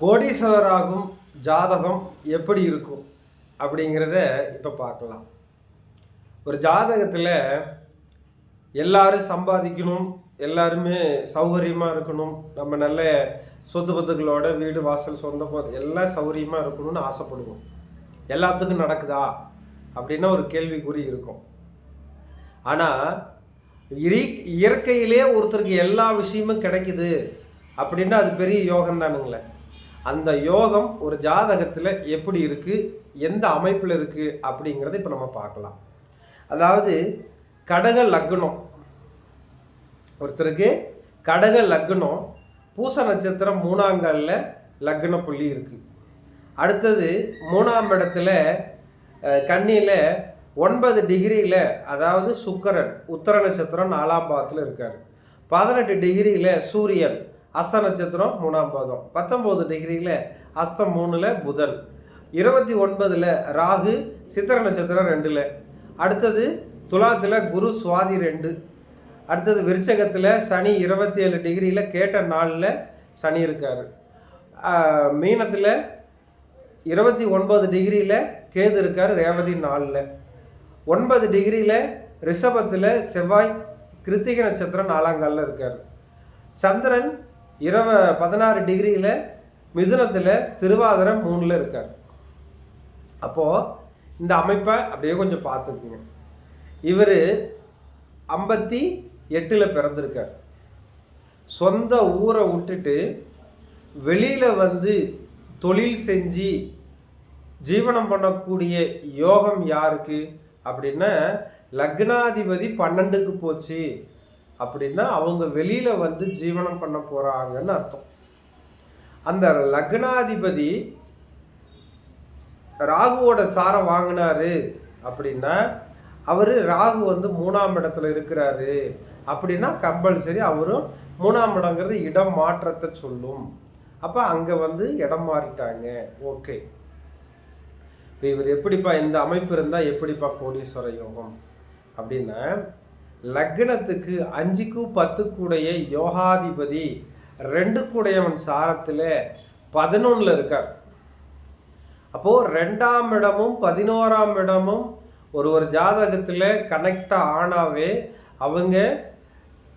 கோடீஸ்வரராகும் ஜாதகம் எப்படி இருக்கும் அப்படிங்கிறத இப்போ பார்க்கலாம். ஒரு ஜாதகத்தில் எல்லாரும் சம்பாதிக்கணும் எல்லாருமே சௌகரியமாக இருக்கணும் நம்ம நல்ல சொத்து பத்துக்களோட வீடு வாசல் சொந்த போது எல்லாம் சௌகரியமாக இருக்கணும்னு ஆசைப்படுவோம். எல்லாத்துக்கும் நடக்குதா? அப்படின்னா ஒரு கேள்விக்குறி இருக்கும். ஆனால் இயற்கையிலே ஒருத்தருக்கு எல்லா விஷயமும் கிடைக்குது அப்படின்னா அது பெரிய யோகம் தானுங்களே அந்த யோகம் ஒரு ஜாதகத்தில் எப்படி இருக்குது எந்த அமைப்பில் இருக்குது அப்படிங்கிறத இப்போ நம்ம பார்க்கலாம். அதாவது கடக லக்னம். ஒருத்தருக்கு கடக லக்னம் பூச நட்சத்திரம் மூணாங்கல்ல லக்ன புள்ளி இருக்குது அடுத்தது மூணாம் இடத்துல கண்ணியில் ஒன்பது டிகிரியில் அதாவது சுக்கரன் உத்தர நட்சத்திரம் நாலாம் பாதத்தில் இருக்கார். பதினெட்டு டிகிரியில் சூரியன் அஸ்த நட்சத்திரம் மூணாம் பாதம். பத்தொம்போது டிகிரியில் அஸ்தம் மூணில் புதன். இருபத்தி ஒன்பதில் ராகு சித்திர நட்சத்திரம் ரெண்டில். அடுத்தது துலாத்தில் குரு சுவாதி ரெண்டு. அடுத்தது விருச்சகத்தில் சனி இருபத்தி ஏழு டிகிரியில் கேட்ட நாளில் சனி இருக்கார். மீனத்தில் இருபத்தி ஒன்பது டிகிரியில் கேது இருக்கார் ரேவதி நாளில். ஒன்பது டிகிரியில் ரிஷபத்தில் செவ்வாய் கிருத்திகை நட்சத்திரம் நாலாங்காலில் இருக்கார். சந்திரன் இரவ பதினாறு டிகிரியில் மிதுனத்தில் திருவாதிரம் மூணில் இருக்கார். அப்போது இந்த அமைப்பை அப்படியே கொஞ்சம் பார்த்துக்குங்க இவர் ஐம்பத்தி எட்டில் பிறந்திருக்கார். சொந்த ஊரை விட்டுட்டு வெளியில் வந்து தொழில் செஞ்சு ஜீவனம் பண்ணக்கூடிய யோகம் யாருக்கு? அப்படின்னா லக்னாதிபதி பன்னெண்டுக்கு போச்சு. அப்படின்னா அவங்க வெளியில் வந்து ஜீவனம் பண்ண போகிறாங்கன்னு அர்த்தம். அந்த லக்னாதிபதி ராகுவோட சாரம் வாங்கினாரு அப்படின்னா அவர் ராகு வந்து மூணாம் இடத்துல இருக்கிறாரு அப்படின்னா கம்பல்சரி அவரும் மூணாம் இடங்கிறது இடம் மாற்றத்தை சொல்லும். அப்போ அங்கே வந்து இடம் மாறிட்டாங்க. ஓகே. இப்போ இவர் எப்படிப்பா இந்த அமைப்பு இருந்தால் எப்படிப்பா கோடீஸ்வர யோகம்? அப்படின்னா லக்னத்துக்கு அஞ்சுக்கு பத்து கூடைய யோகாதிபதி ரெண்டு கூடையவன் சாரத்தில் பதினொன்றில் இருக்கார். அப்போது ரெண்டாம் இடமும் பதினோராம் இடமும் ஒரு ஒரு ஜாதகத்தில் கனெக்ட் ஆனாவே அவங்க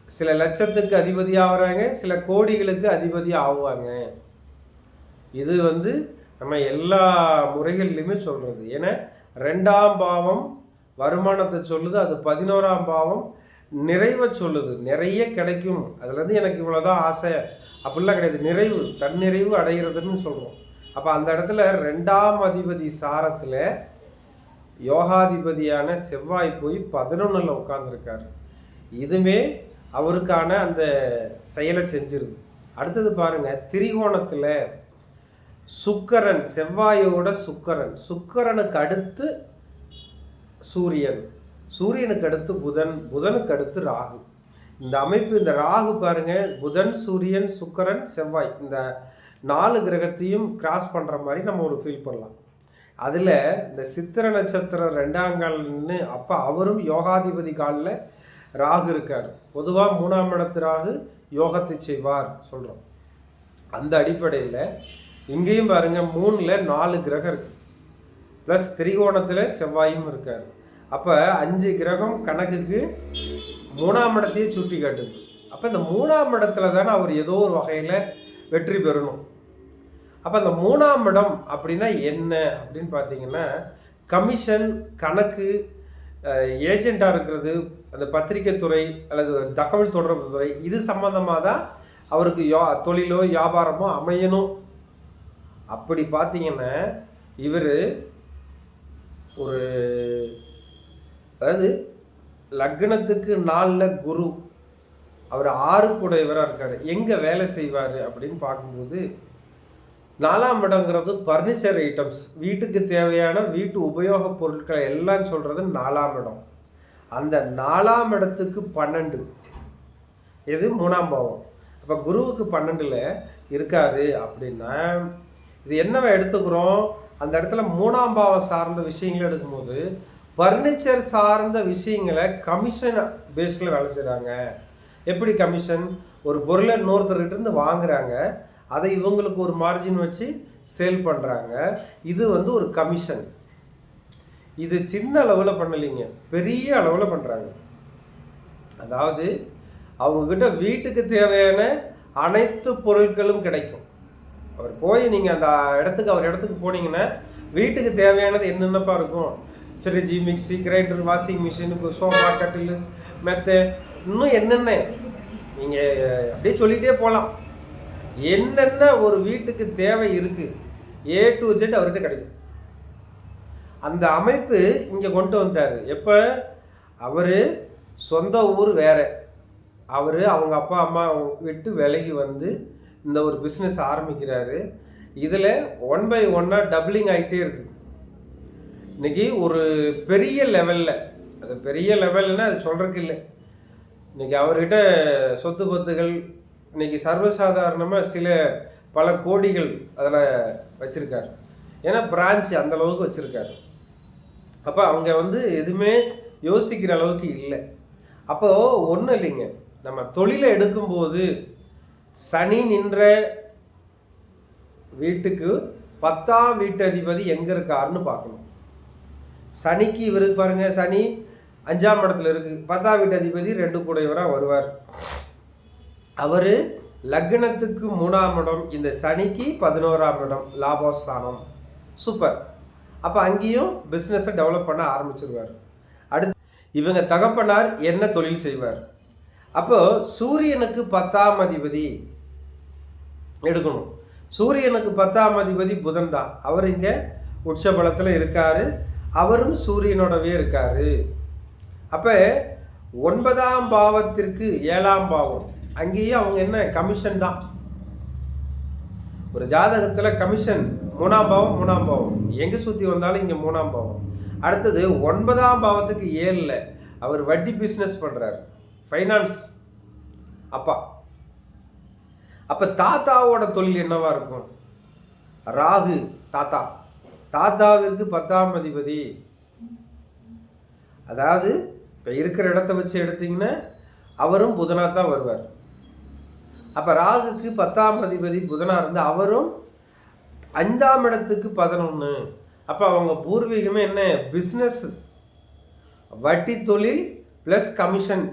சில லட்சத்துக்கு அதிபதி ஆகுறாங்க சில கோடிகளுக்கு அதிபதி ஆகுவாங்க இது வந்து நம்ம எல்லா முறைகள்லையுமே சொல்கிறது ஏன்னா ரெண்டாம் பாவம் வருமானத்தை சொல்லுது அது பதினோராம் பாவம் நிறைவை சொல்லுது. நிறைய கிடைக்கும். அதுலேருந்து எனக்கு இவ்வளோதான் ஆசை. அப்படிலாம் கிடையாது. நிறைவு தன்னிறைவு அடைகிறதுன்னு சொல்கிறோம் அப்போ அந்த இடத்துல ரெண்டாம் அதிபதி சாரத்தில் யோகாதிபதியான செவ்வாய் போய் பதினொன்றில் உட்காந்துருக்காரு இதுமே அவருக்கான அந்த செயலை செஞ்சிருது. அடுத்தது பாருங்கள் திரிகோணத்தில் சுக்கரன் செவ்வாயோட சுக்கரன். சுக்கரனுக்கு அடுத்து சூரியன். சூரியனுக்கு அடுத்து புதன் புதனுக்கு அடுத்து ராகு. இந்த அமைப்பு இந்த ராகு பாருங்க புதன் சூரியன் சுக்கரன் செவ்வாய். இந்த நாலு கிரகத்தையும் கிராஸ் பண்ணுற மாதிரி நம்ம ஒரு ஃபீல் பண்ணலாம். அதில் இந்த சித்திர நட்சத்திரம் ரெண்டாம் கால்னு அப்போ அவரும் யோகாதிபதி காலில் ராகு இருக்கார். பொதுவாக மூணாம் இடத்து ராகு யோகத்தை செய்வார் சொல்கிறோம் அந்த அடிப்படையில் இங்கேயும் பாருங்க மூணில் நாலு கிரகம் இருக்கு. ப்ளஸ் திரிகோணத்தில் செவ்வாயும் இருக்கார். அப்போ அஞ்சு கிரகம் கணக்குக்கு மூணாம் இடத்தையே சுட்டி காட்டுது. அப்போ இந்த மூணாம் இடத்துல தானே அவர் ஏதோ ஒரு வகையில் வெற்றி பெறணும். அப்போ அந்த மூணாம் இடம் அப்படின்னா என்ன அப்படின்னு பார்த்தீங்கன்னா கமிஷன் கணக்கு ஏஜெண்ட்டாக இருக்கிறது அந்த பத்திரிக்கை துறை அல்லது தகவல் தொடர்பு துறை இது சம்மந்தமாக தான் அவருக்கு யோ தொழிலோ வியாபாரமோ அமையணும். அப்படி பார்த்தீங்கன்னா இவர் ஒரு அதாவது லக்னத்துக்கு நாளில் குரு அவர் ஆறு கூடையவராக இருக்கார். எங்கே வேலை செய்வார் அப்படின்னு பார்க்கும்போது நாலாம் இடங்கிறது ஃபர்னிச்சர் ஐட்டம்ஸ் வீட்டுக்கு தேவையான வீட்டு உபயோகப் பொருட்களை எல்லாம் சொல்கிறது நாலாம் இடம். அந்த நாலாம் இடத்துக்கு பன்னெண்டு. இது மூணாம் பாவம். அப்போ குருவுக்கு பன்னெண்டில் இருக்காரு அப்படின்னா இது என்னவை எடுத்துக்கிறோம்? அந்த இடத்துல மூணாம் பாவம் சார்ந்த விஷயங்களை எடுக்கும்போது ஃபர்னிச்சர் சார்ந்த விஷயங்களை கமிஷன் பேஸில் வேலை செய்கிறாங்க எப்படி கமிஷன் ஒரு பொருளை இன்னொருத்தர்கிட்ட இருந்து வாங்குறாங்க. அதை இவங்களுக்கு ஒரு மார்ஜின் வச்சு சேல் பண்ணுறாங்க இது வந்து ஒரு கமிஷன் இது சின்ன அளவில் பண்ணலைங்க. பெரிய அளவில் பண்ணுறாங்க அதாவது அவங்கக்கிட்ட வீட்டுக்கு தேவையான அனைத்து பொருட்களும் கிடைக்கும். அவர் போய் நீங்கள் அந்த இடத்துக்கு அவர் இடத்துக்கு போனீங்கன்னா வீட்டுக்கு தேவையானது என்னென்னப்பா இருக்கும்? ஃப்ரிட்ஜி mixie grinder washing machine sofa கட்டில் மெத்த இன்னும் என்னென்ன? நீங்கள் அப்படியே சொல்லிகிட்டே போகலாம் என்னென்ன ஒரு வீட்டுக்கு தேவை இருக்குது ஏ டு ஜெட் அவர்கிட்ட கிடைக்கும். அந்த அமைப்பு இங்கே கொண்டு வந்துட்டார். எப்போ? அவர் சொந்த ஊர் வேறு. அவர் அவங்க அப்பா அம்மா விட்டு விலகி வந்து இந்த ஒரு பிஸ்னஸ் ஆரம்பிக்கிறாரு. இதில் ஒன் பை ஒன்னாக டபுளிங் ஆகிட்டே இருக்கு. இன்னைக்கு ஒரு பெரிய லெவலில் அது பெரிய லெவல்னா அது சொல்கிறதுக்கு இல்லை. இன்னைக்கு அவர்கிட்ட சொத்து பத்துகள் இன்னைக்கு சர்வசாதாரணமாக சில பல கோடிகள் அதில் வச்சுருக்காரு. ஏன்னா பிரான்ச் அந்த அளவுக்கு வச்சுருக்காரு. அப்போ அவங்க வந்து எதுவுமே யோசிக்கிற அளவுக்கு இல்லை. அப்போது ஒன்றும் இல்லைங்க. நம்ம தொழிலை எடுக்கும்போது சனி நின்ற வீட்டுக்கு பத்தாம் வீட்டு அதிபதி எங்கே இருக்காருன்னு பார்க்கணும். சனிக்கு இவர் பாருங்க சனி அஞ்சாம் இடத்துல இருக்கு. பத்தாம் வீட்டு அதிபதி ரெண்டு கூடையவராக வருவார். அவர் லக்னத்துக்கு மூணாம் இடம் இந்த சனிக்கு பதினோராம் இடம் லாபஸ்தானம். சூப்பர். அப்போ அங்கேயும் பிஸ்னஸை டெவலப் பண்ண ஆரம்பிச்சிருவார். அடுத்து இவங்க தகப்பனார் என்ன தொழில் செய்வார்? அப்போ சூரியனுக்கு பத்தாம் அதிபதி எடுக்கணும். சூரியனுக்கு பத்தாம் அதிபதி புதன் தான். அவர் இங்கே உச்சபலத்தில் இருக்காரு. அவரும் சூரியனோடவே இருக்காரு. அப்போ ஒன்பதாம் பாவத்திற்கு ஏழாம் பாவம். அங்கேயும் அவங்க என்ன? கமிஷன் தான். ஒரு ஜாதகத்தில் கமிஷன் மூணாம் பாவம் மூணாம் பாவம். எங்கே சுற்றி வந்தாலும் இங்கே மூணாம் பாவம். அடுத்தது ஒன்பதாம் பாவத்துக்கு ஏழில் அவர் வட்டி பிஸ்னஸ் பண்ணுறாரு ஃபைனான்ஸ் அப்பா. அப்போ தாத்தாவோட தொழில் என்னவா இருக்கும்? ராகு தாத்தா. தாத்தாவிற்கு பத்தாம் அதிபதி. அதாவது இப்போ இருக்கிற இடத்த வச்சு எடுத்தீங்கன்னா அவரும் புதனாக தான் வருவார். அப்போ ராகுக்கு பத்தாம் அதிபதி புதனாக இருந்து அவரும் ஐந்தாம் இடத்துக்கு பதினொன்று அப்போ அவங்க பூர்வீகமே என்ன? பிஸ்னஸ் வட்டி தொழில் ப்ளஸ் கமிஷன்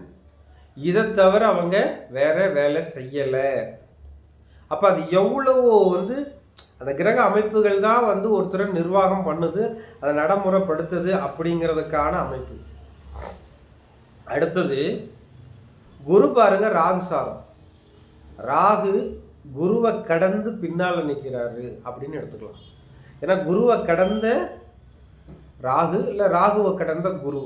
இதை தவிர அவங்க வேற வேலை செய்யலை. அப்போ அது எவ்வளவோ வந்து அந்த கிரக அமைப்புகள் தான் வந்து ஒருத்தரை நிர்வாகம் பண்ணுது அதை நடைமுறைப்படுத்துது அப்படிங்கிறதுக்கான அமைப்பு. அடுத்தது குரு பாருங்க ராகு சாரம். ராகு குருவை கடந்து பின்னால் நிற்கிறாரு அப்படின்னு எடுத்துக்கலாம். ஏன்னா குருவை கடந்த ராகு இல்லை ராகுவை கடந்த குரு.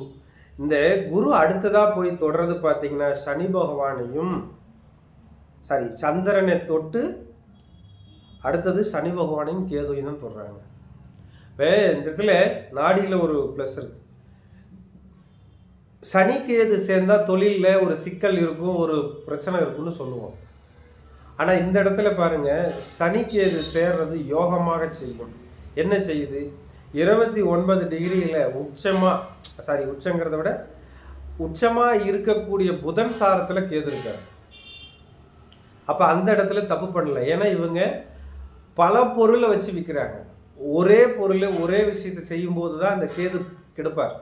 இந்த குரு அடுத்ததாக போய் தொடர்றது பார்த்தீங்கன்னா சனி பகவானையும் சாரி சந்திரனை தொட்டு அடுத்தது சனி பகவானையும் கேதுவையும் தான் தொடுறாங்க. இப்போ இந்த இடத்துல நாடியில் ஒரு ப்ளஸ் இருக்கு. சனி கேது சேர்ந்தா தொழிலில் ஒரு சிக்கல் இருக்கும் ஒரு பிரச்சனை இருக்கும்னு சொல்லுவோம். ஆனால் இந்த இடத்துல பாருங்க சனி கேது சேர்றது யோகமாக செய்யும். என்ன செய்யுது? இருபத்தி ஒன்பது டிகிரியில் உச்சமாக சாரி உச்சங்கிறத விட உச்சமாக இருக்கக்கூடிய புதன் சாரத்தில் கேது அப்போ அந்த இடத்துல தப்பு பண்ணல. ஏன்னா இவங்க பல பொருளை வச்சு விற்கிறாங்க ஒரே பொருளை ஒரே விஷயத்தை செய்யும்போது தான் அந்த கேது கெடுப்பார்.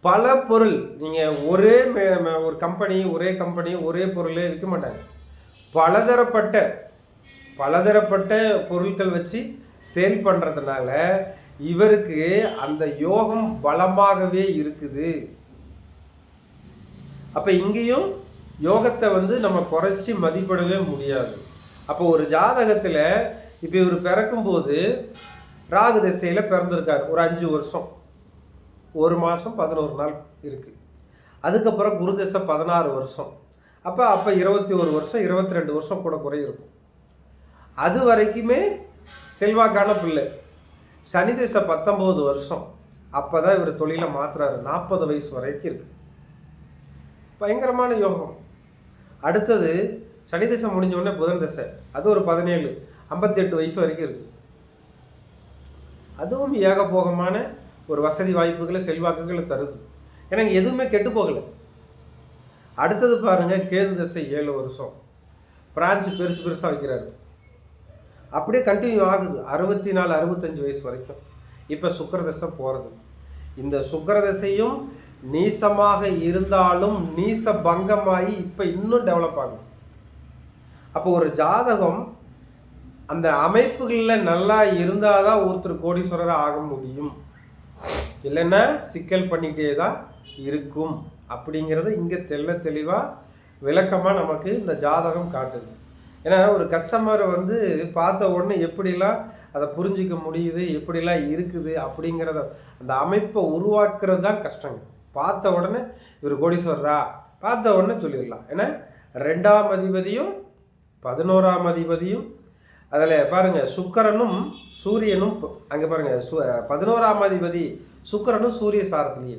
பல பொருள் நீங்கள் ஒரே மே- ஒரு கம்பெனி ஒரே கம்பெனி ஒரே பொருளே விற்க மாட்டாங்க. பலதரப்பட்ட பலதரப்பட்ட பொருட்கள் வச்சு சேல் பண்ணுறதுனால இவருக்கு அந்த யோகம் பலமாகவே இருக்குது. அப்போ இங்கேயும் யோகத்தை வந்து நம்ம குறைச்சி மதிப்பிடவே முடியாது. அப்போ ஒரு ஜாதகத்தில் இப்போ இவர் பிறக்கும்போது ராகு திசையில் பிறந்திருக்காரு. ஒரு அஞ்சு வருஷம். ஒரு மாதம் பதினோரு நாள் இருக்குது அதுக்கப்புறம் குரு திசை பதினாறு வருஷம். அப்போ அப்போ இருபத்தி ஒரு வருஷம் இருபத்தி ரெண்டு வருஷம் கூட குறை இருக்கும். அது வரைக்குமே செல்வாக்கான பிள்ளை. சனி திசை பத்தொம்போது வருஷம். அப்போ தான் இவர் தொழிலை மாற்றுறாரு நாற்பது வயசு வரைக்கும் இருக்கு. பயங்கரமான யோகம். அடுத்தது சனி திசை முடிஞ்ச உடனே புதன் திசை. அது ஒரு பதினேழு ஐம்பத்தெட்டு வயசு வரைக்கும் இருக்கு. அதுவும் ஏகபோகமான ஒரு வசதி வாய்ப்புகளை செல்வாக்குகளை தருது. ஏன்னா எதுவுமே கெட்டு போகலை. அடுத்தது பாருங்க கேது திசை ஏழு வருஷம். பிரான்ச் பெருசு பெருசாக வைக்கிறாரு. அப்படியே கண்டினியூ ஆகுது. அறுபத்தி நாலு அறுபத்தஞ்சு வயசு வரைக்கும். இப்போ சுக்கரதசை போகிறது இந்த சுக்கரதசையும் நீசமாக இருந்தாலும் நீச பங்கமாகி இப்போ இன்னும் டெவலப் ஆகும் அப்போ ஒரு ஜாதகம் அந்த அமைப்புகளில் நல்லா இருந்தால் தான் ஒருத்தர் கோடீஸ்வரராக ஆக முடியும். இல்லைன்னா சிக்கல் பண்ணிகிட்டே தான் இருக்கும். அப்படிங்கிறது இங்கே தெள்ள தெளிவாக விளக்கமாக நமக்கு இந்த ஜாதகம் காட்டுது. ஏன்னா ஒரு கஸ்டமரை வந்து பார்த்த உடனே எப்படிலாம் அதை புரிஞ்சிக்க முடியுது எப்படிலாம் இருக்குது அப்படிங்கிறத அந்த அமைப்பை உருவாக்குறது தான் கஷ்டங்க. பார்த்த உடனே இவர் கோடீஸ்வரரா? பார்த்த உடனே சொல்லிடலாம். ஏன்னா ரெண்டாம் அதிபதியும் பதினோராம் அதிபதியும் அதில் பாருங்கள் சுக்கரனும் சூரியனும் அங்கே பாருங்கள் சு பதினோராம் அதிபதி சுக்கரனும் சூரிய சாரத்திலேயே.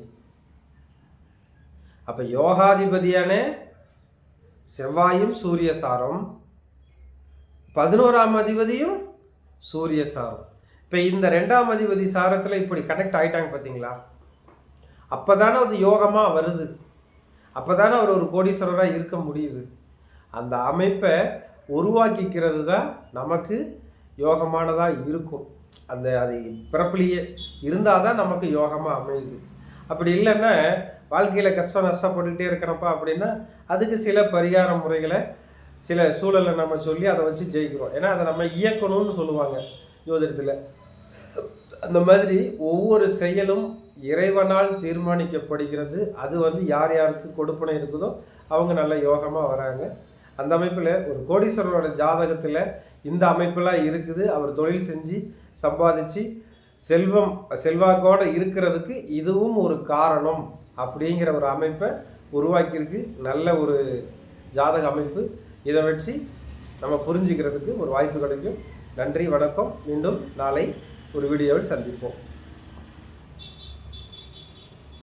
அப்போ யோகாதிபதியான செவ்வாயும் சூரிய சாரம் பதினோராம் அதிபதியும் சூரிய சாரம். இப்போ இந்த ரெண்டாம் அதிபதி சாரத்தில் இப்படி கனெக்ட் ஆகிட்டாங்க பார்த்தீங்களா அப்போ தானே அது யோகமாக வருது. அப்போ தானே அவர் ஒரு கோடீஸ்வரராக இருக்க முடியுது. அந்த அமைப்பை உருவாக்கிக்கிறது தான் நமக்கு யோகமானதாக இருக்கும். அந்த அது பிறப்புலேயே இருந்தால் தான் நமக்கு யோகமாக அமையுது. அப்படி இல்லைன்னா வாழ்க்கையில் கஷ்டம் நஷ்டப்பட்டுக்கிட்டே இருக்கிறப்பா அப்படின்னா அதுக்கு சில பரிகார முறைகளை சில சூழலை நம்ம சொல்லி அதை வச்சு ஜெயிக்கிறோம். ஏன்னா அதை நம்ம இயக்கணும்னு சொல்லுவாங்க ஜோதிடத்தில். அந்த மாதிரி ஒவ்வொரு செயலும் இறைவனால் தீர்மானிக்கப்படுகிறது. அது வந்து யார் யாருக்கு கொடுப்பனை இருக்குதோ அவங்க நல்ல யோகமாக வராங்க. அந்த அமைப்பில் ஒரு கோடீஸ்வரரோட ஜாதகத்தில் இந்த அமைப்பெல்லாம் இருக்குது. அவர் தொழில் செஞ்சு சம்பாதிச்சு செல்வம் செல்வாக்கோடு இருக்கிறதுக்கு இதுவும் ஒரு காரணம் அப்படிங்கிற ஒரு அமைப்பை உருவாக்கியிருக்கு. நல்ல ஒரு ஜாதக அமைப்பு. இதை வச்சு நம்ம புரிஞ்சுக்கிறதுக்கு ஒரு வாய்ப்பு கிடைக்கும். நன்றி வணக்கம். மீண்டும் நாளை ஒரு வீடியோவில் சந்திப்போம்.